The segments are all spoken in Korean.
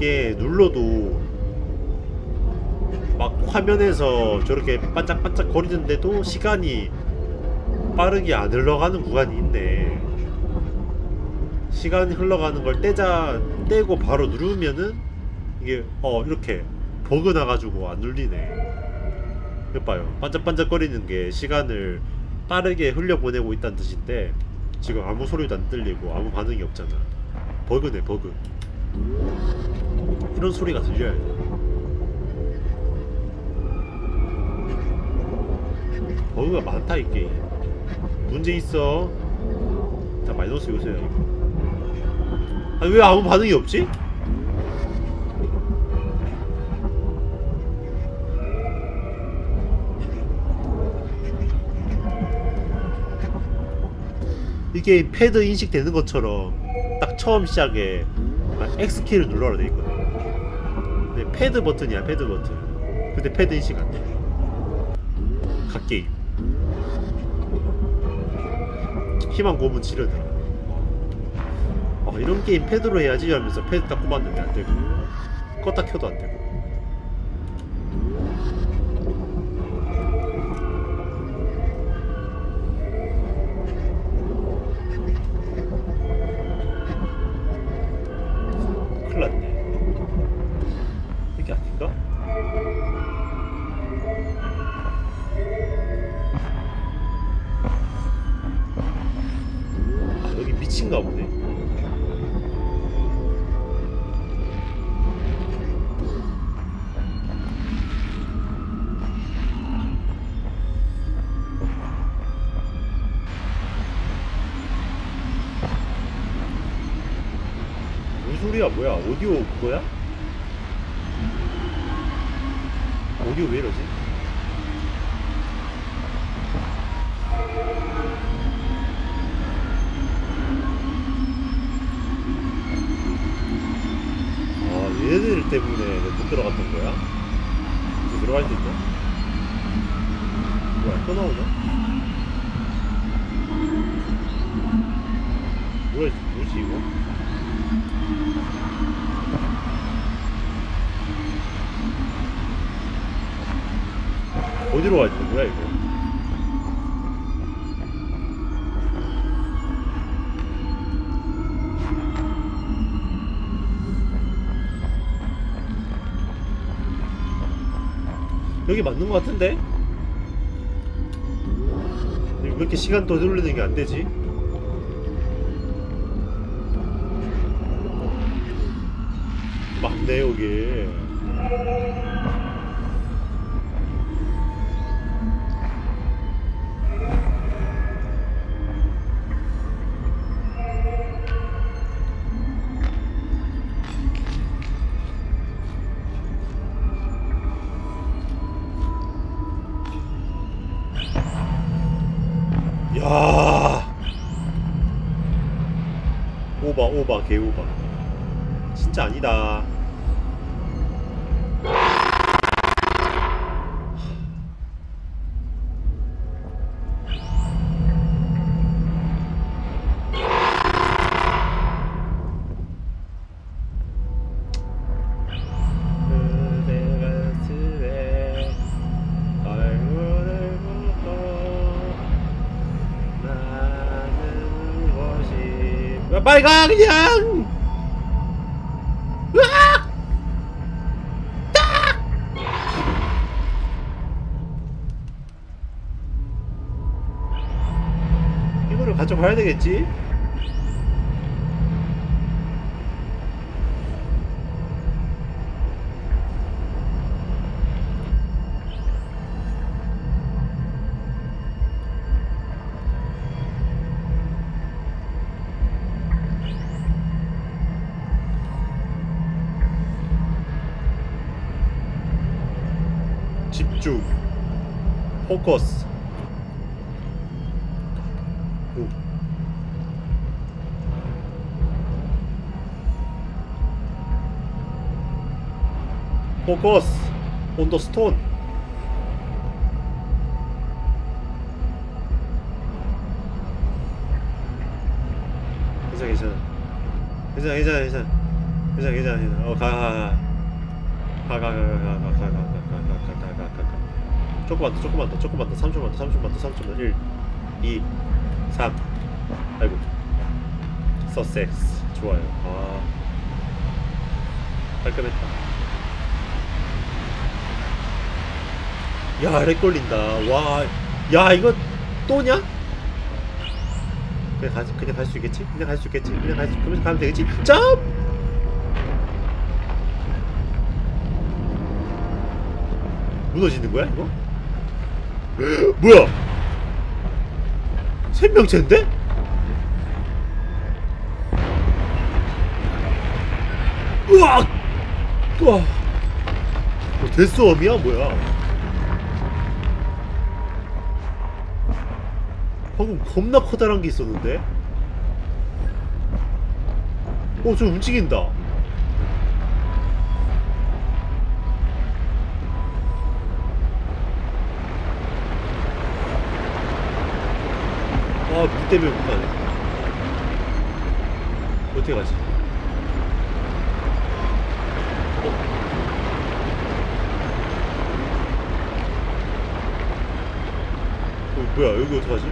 이게 눌러도 막 화면에서 저렇게 반짝반짝 거리는데도 시간이 빠르게 안 흘러가는 구간이 있네. 시간이 흘러가는 걸 떼자 떼고 바로 누르면은 이게 어 이렇게 버그 나가지고 안 눌리네. 이거 봐요. 반짝반짝거리는 게 시간을 빠르게 흘려보내고 있다는 뜻인데 지금 아무 소리도 안 들리고 아무 반응이 없잖아. 버그네 버그 이런 소리가 들려야 돼 버그가 많다 이 게임 문제 있어. 자 마이너스 이거 아니 왜 아무 반응이 없지? 이게 패드 인식되는 것처럼 딱 처음 시작에 X키를 눌러라 돼 있거든. 근데 패드 버튼이야 패드 버튼. 근데 패드 인식 안돼. 갓게임. 희망 고문 치료더라. 아 이런 게임 패드로 해야지 하면서 패드 딱 꼽았는데 안되고. 껐다 켜도 안되고 미친가 보네 무슨 소리야 뭐야 오디오 그거야? 오디오 왜 이러지? 아 얘네들 때문에 못 들어갔던 거야? 이제 들어갈 수 있나? 뭐야 또 나오나? 뭐야 뭐지 이거? 어디로 가 있는 거야 이거? 여기 맞는 거 같은데? 왜 이렇게 시간 더 돌리는 게 안 되지? 맞네 여기 오바 오바 개오바. 진짜 아니다 빨리 가 그냥 으악! 딱! 이거를 가져가야 되겠지? 집중 포커스 오. 포커스 온더 스톤 괜찮아 괜찮아 괜찮아 괜찮아 괜찮아 괜찮아 괜찮아 어가가 가. 가. 가가가가가가가가가가가가 조금만 더 조금만 더 조금만 더 3초만 더 3초만 더 3초만 1 2 3 아이고 서섹스 좋아요 아 깔끔했다 야 렉 걸린다 와야 이거 또냐? 그냥 가 그냥 갈 수 있겠지? 그냥 갈 수 있겠지? 그냥 갈 수, 그러면서 가면 되겠지? 점! 무너지는 거야 이거? 뭐야? 생명체인데? 으악! 우와! 뭐 데스웜이야 뭐야? 방금 겁나 커다란 게 있었는데? 어, 저 움직인다. 아, 물 때문에 못 가네. 어떻게 가지? 어? 어, 뭐야, 여기 어떡하지?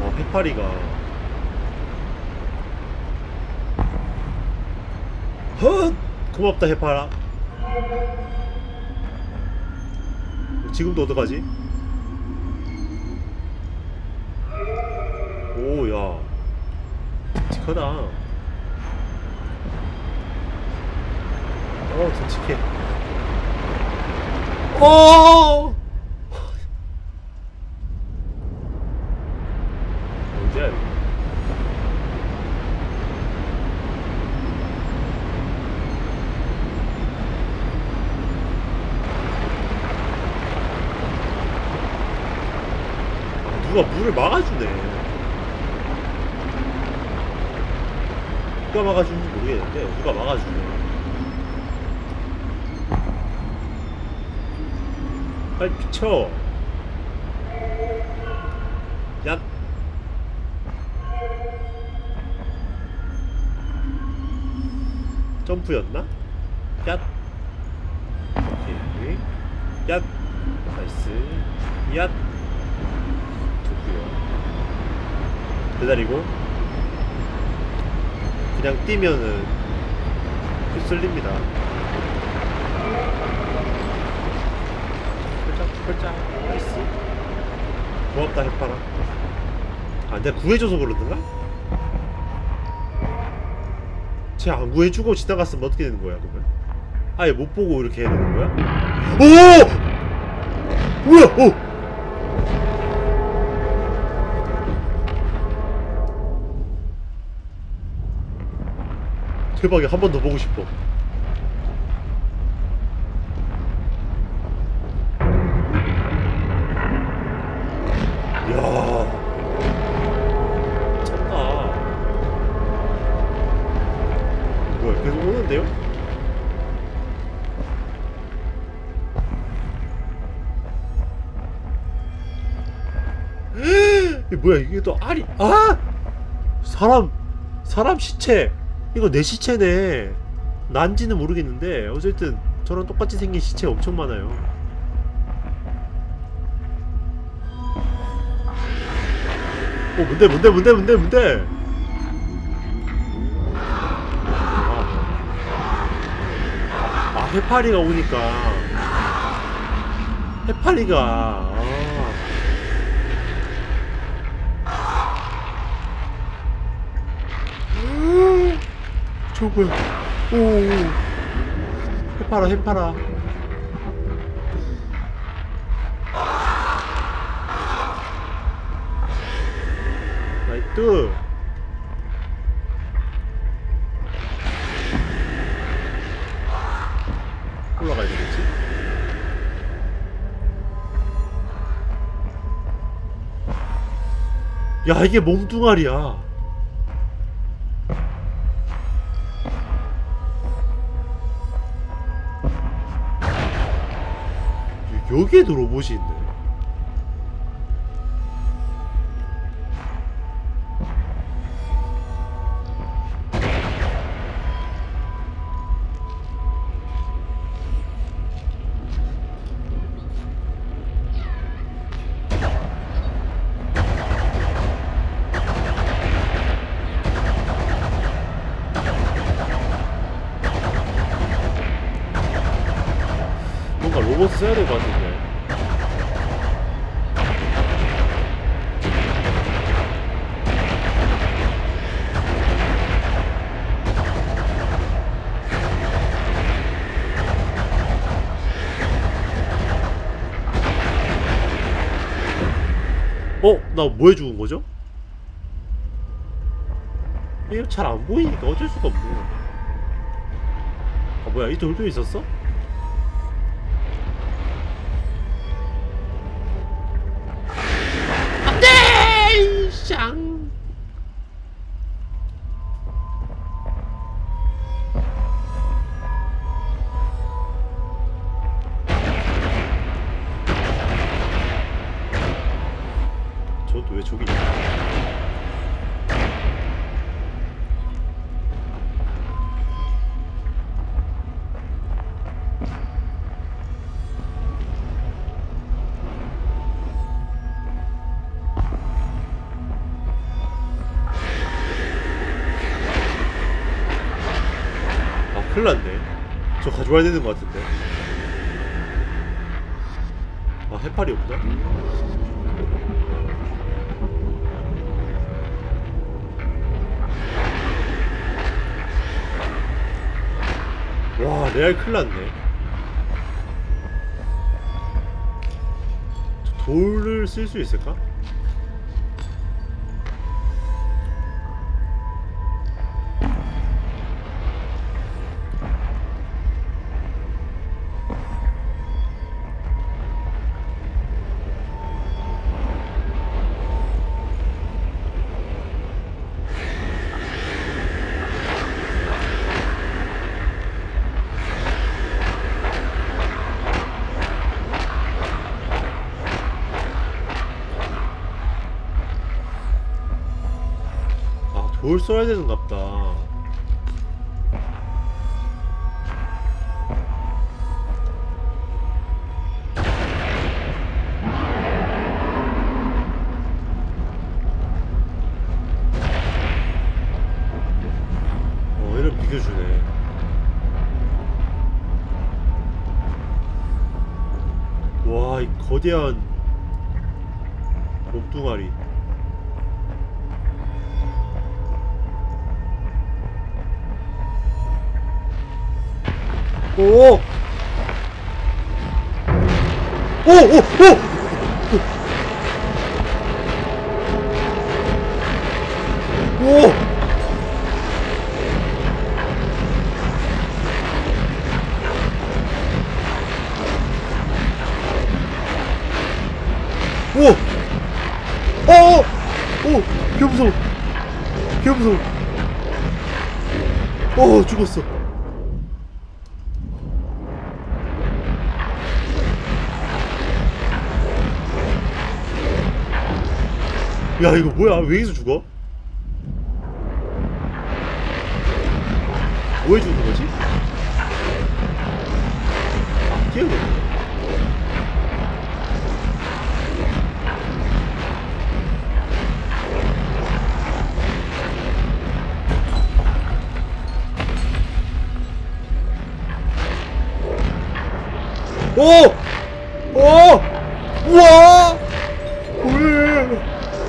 어, 해파리가. 헛! 고맙다, 해파라. 지금도 어떡하지? 오, 야. 칙하다. 어, 듬직해. 어! 어디야, 여기? 아, 누가 물을 막아주네. 누가 막아주는지 모르겠는데, 누가 막아주네. 빨리 비켜. 야. 점프였나? 야. 오케이. 야. 나이스. 야. 좋구요. 기다리고. 그냥 뛰면은 휩쓸립니다. 펄짝 펄짝 나이스 고맙다 해파라 아 내가 구해줘서 그러던가? 쟤안 구해주고 지나갔으면 어떻게 되는 거야 그러면? 아예 못 보고 이렇게 해야 되는 거야? 오! 뭐야 오! 대박이야. 한 번 더 보고 싶어. 뭐야 이게 또 알이 아! 사람 사람 시체 이거 내 시체네. 난지는 모르겠는데 어쨌든 저랑 똑같이 생긴 시체 엄청 많아요. 어 뭔데 뭔데 뭔데 뭔데 뭔데? 아, 아 해파리가 오니까. 해파리가 저 뭐야 오 해파라 해파라. 나이뚜 올라가야 되겠지? 야 이게 몸뚱아리야 여기에도 로봇이 있네 어? 나 뭐해 죽은 거죠? 이거 잘 안 보이니까 어쩔 수가 없네. 아 뭐야 이 돌도 있었어? 가져와야 되는 것 같은데 아 해파리 없나? 와 레알 큰일 났네 저 돌을 쓸 수 있을까? 아, 돌 써야 되는갑다. 어, 거대한 오! 오! 오! 왜 여기서 죽어? 뭐해 죽는 거지? 아 뛰어오네 오! 오! 우와! 왜?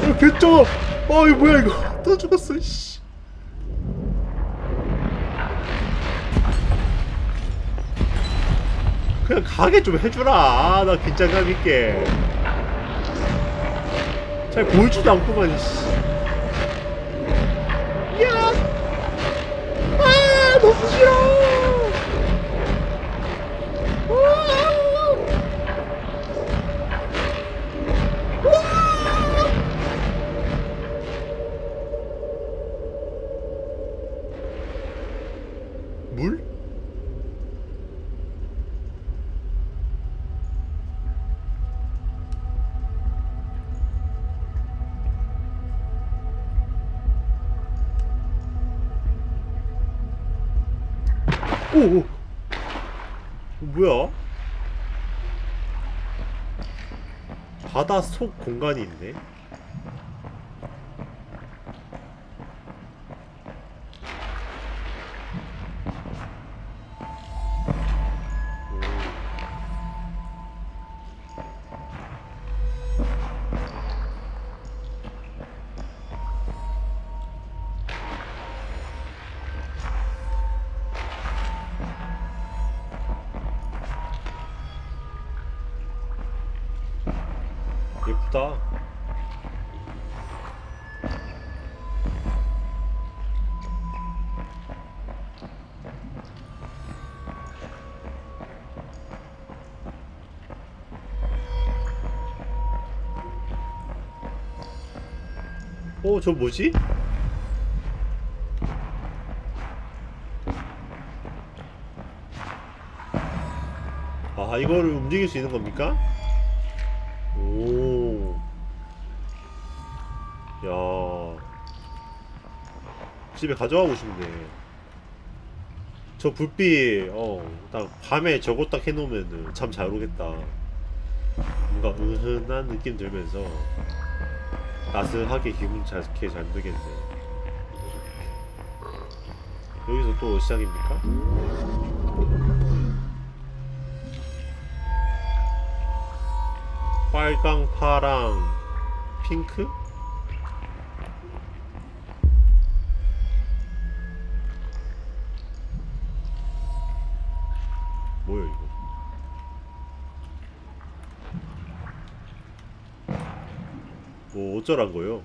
야, 개쩌! 아, 이거 뭐야, 이거. 또 죽었어, 씨. 그냥 가게 좀 해주라. 나 긴장감 있게. 잘 보이지도 않구만, 씨. 야! 아, 너무 싫어! 오, 오. 어, 뭐야? 바다 속 공간이 있네. 어, 저 뭐지? 아, 이거를 움직일 수 있는 겁니까? 오. 야. 집에 가져가고 싶네. 저 불빛, 어, 딱 밤에 저거 딱 해놓으면은 참잘 오겠다. 뭔가 은은한 느낌 들면서 따스하게 기분 좋게 잘 되겠네. 여기서 또 시작입니까? 빨강, 파랑, 핑크? 어쩌란?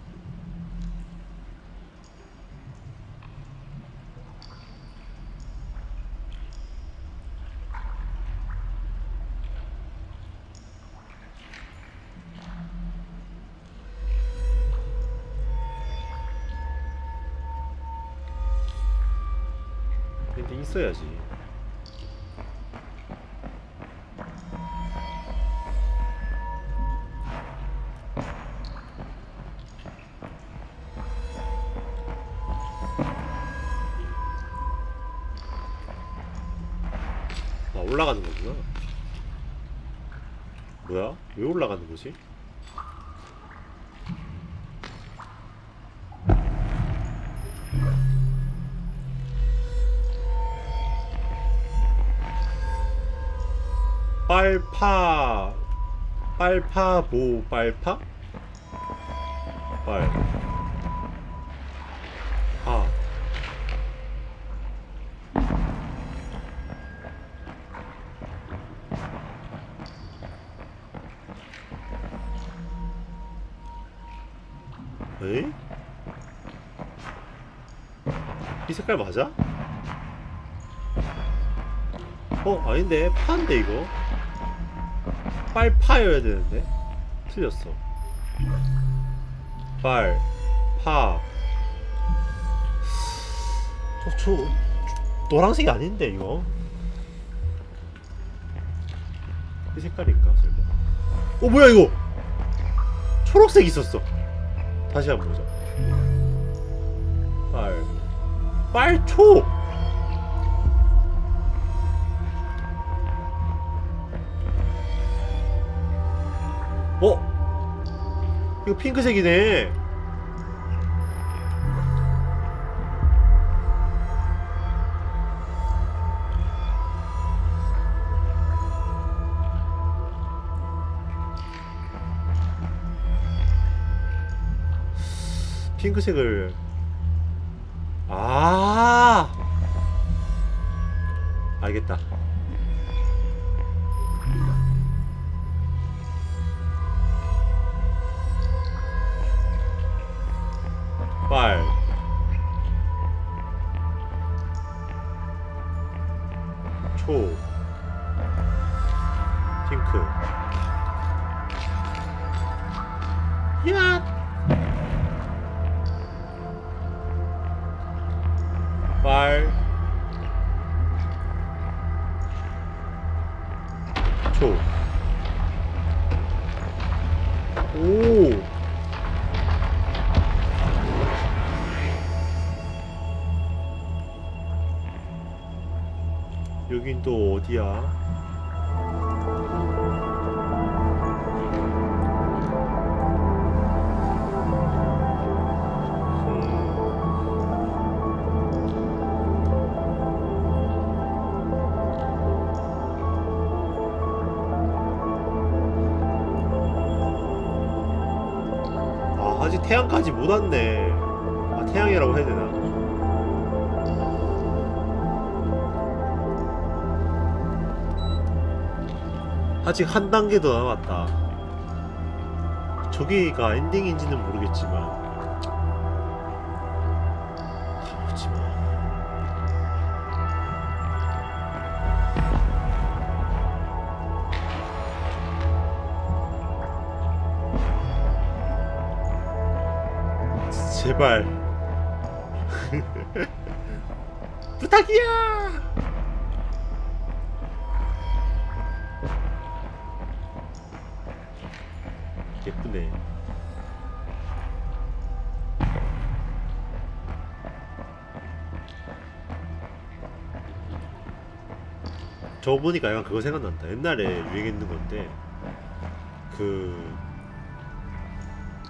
근데 있어야지. 올라가는 거구나. 뭐야? 왜 올라가는 거지? 빨파 빨파보 빨파 빨 색깔 맞아? 어 아닌데. 파인데 이거? 빨파여야 되는데? 틀렸어. 빨파. 저, 저 노란색이 아닌데 이거? 이 색깔인가 설마? 어 뭐야 이거? 초록색 있었어. 다시 한번 보자. 빨 빨초 어? 이거 핑크색이네. 핑크색을 알겠다. 여긴 또 어디야? 아, 아직 태양까지 못 왔네. 아, 태양이라고 해야 되나? 아직 한 단계 더 남았다. 저기가 엔딩인지는 모르겠지만. 제발 예쁘네 저 보니까 약간 그거 생각난다 옛날에 유행했는 건데 그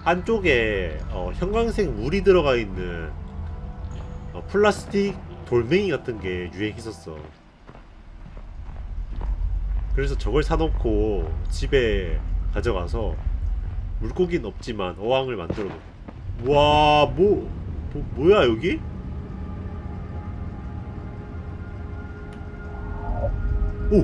안쪽에 어, 형광색 물이 들어가 있는 어, 플라스틱 돌멩이 같은 게 유행했었어. 그래서 저걸 사놓고 집에 가져가서 물고기는 없지만 어항을 만들어 와, 뭐, 뭐 뭐야 여기? 오!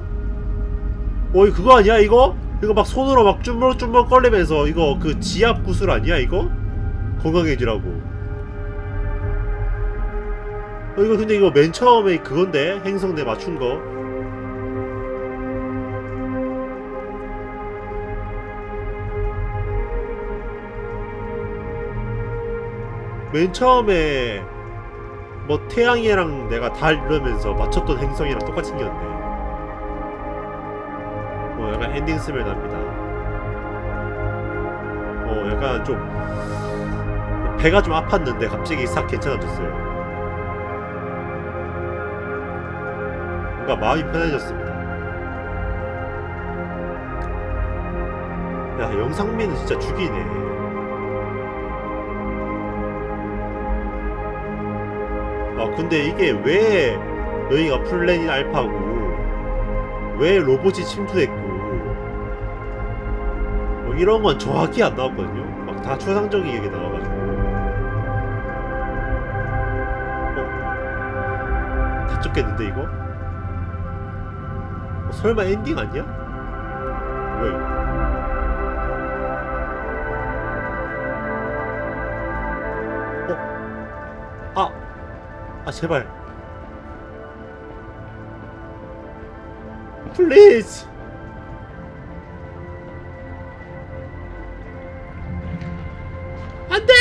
어이 그거 아니야 이거? 이거 막 손으로 막 쭈물쭈물 거리면서 이거 그 지압 구슬 아니야 이거? 건강해지라고 어 이거 근데 이거 맨 처음에 그건데 행성대 맞춘 거 맨 처음에 뭐 태양이랑 내가 달 이러면서 맞췄던 행성이랑 똑같이 생겼네 어 약간 엔딩 스멜 납니다. 어 약간 좀 배가 좀 아팠는데 갑자기 싹 괜찮아졌어요. 뭔가 마음이 편해졌습니다. 야 영상미는 진짜 죽이네 아 근데 이게 왜 여기가 플래닛 알파고 왜 로봇이 침투했고 뭐 이런 건 정확히 안 나왔거든요 막 다 추상적인 얘기 나와가지고 어? 다 쫓겠는데 이거? 어, 설마 엔딩 아니야? 왜? 어? 아 제발. 플리즈 안돼!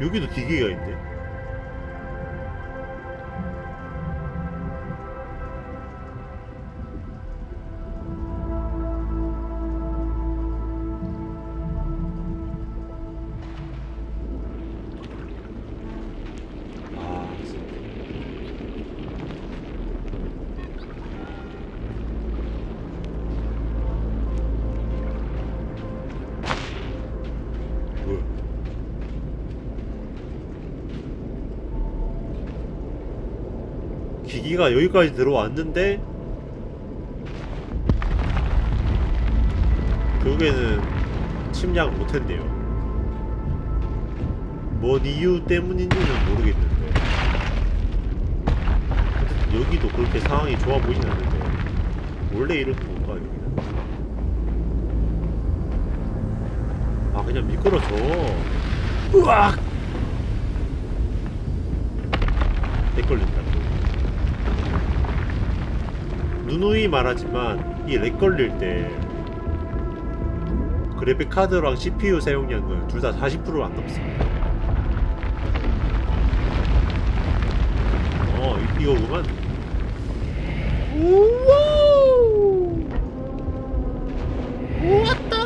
여기도 기계가 있네 기기가 여기까지 들어왔는데 결국에는 침략을 못했네요. 뭔 이유 때문인지는 모르겠는데 여기도 그렇게 상황이 좋아 보이진 않는데 원래 이런 건가 여기는? 아 그냥 미끄러져. 으악! 렉걸린다. 누누이 말하지만 이 렉 걸릴 때 그래픽 카드랑 CPU 사용량은 둘 다 40%안 넘습니다. 어, 이- 이거구만. 우와! 왔다!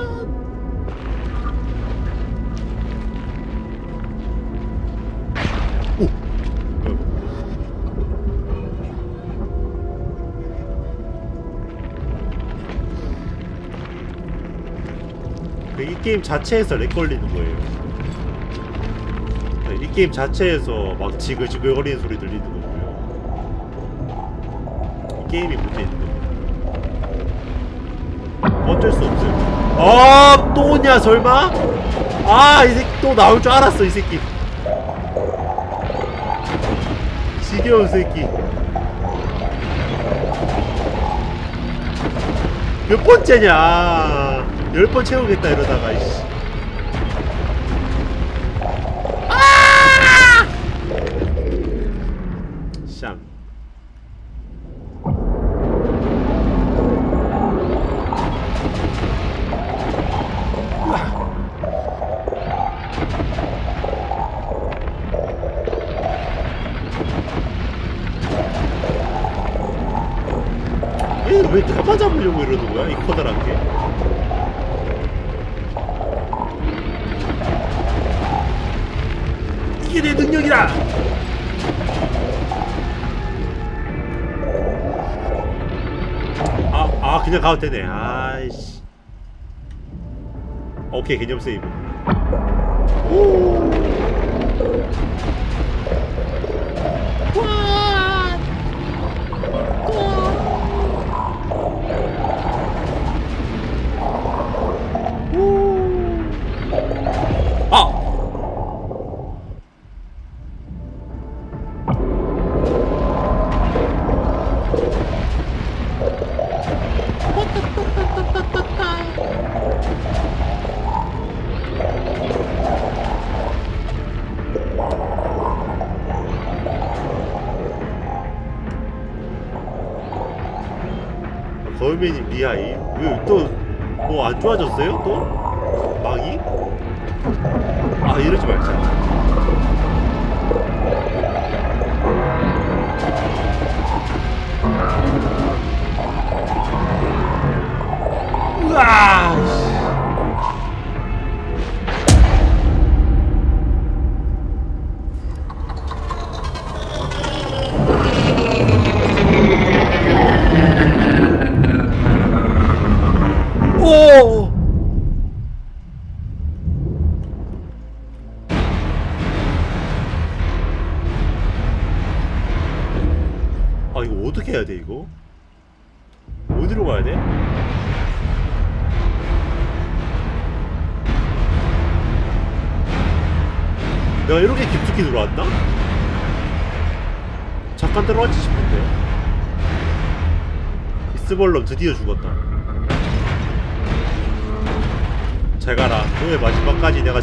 게임 자체에서 렉 걸리는 거예요. 네, 이 게임 자체에서 막 지글지글 거리는 소리 들리는 거고요. 이 게임이 문제 있는 겁니다. 어쩔 수 없어요. 아, 또 오냐, 설마? 아, 이 새끼 또 나올 줄 알았어, 이 새끼. 지겨운 새끼. 몇 번째냐? 열번 채우겠다 이러다가 이씨. 그냥 가도 되네. 아이씨. 오케이, 개념 세이브. 오! 좋아졌어요? 또? 이스벌럼 드디어 죽었다. 잘 가라. 너의 마지막까지 내가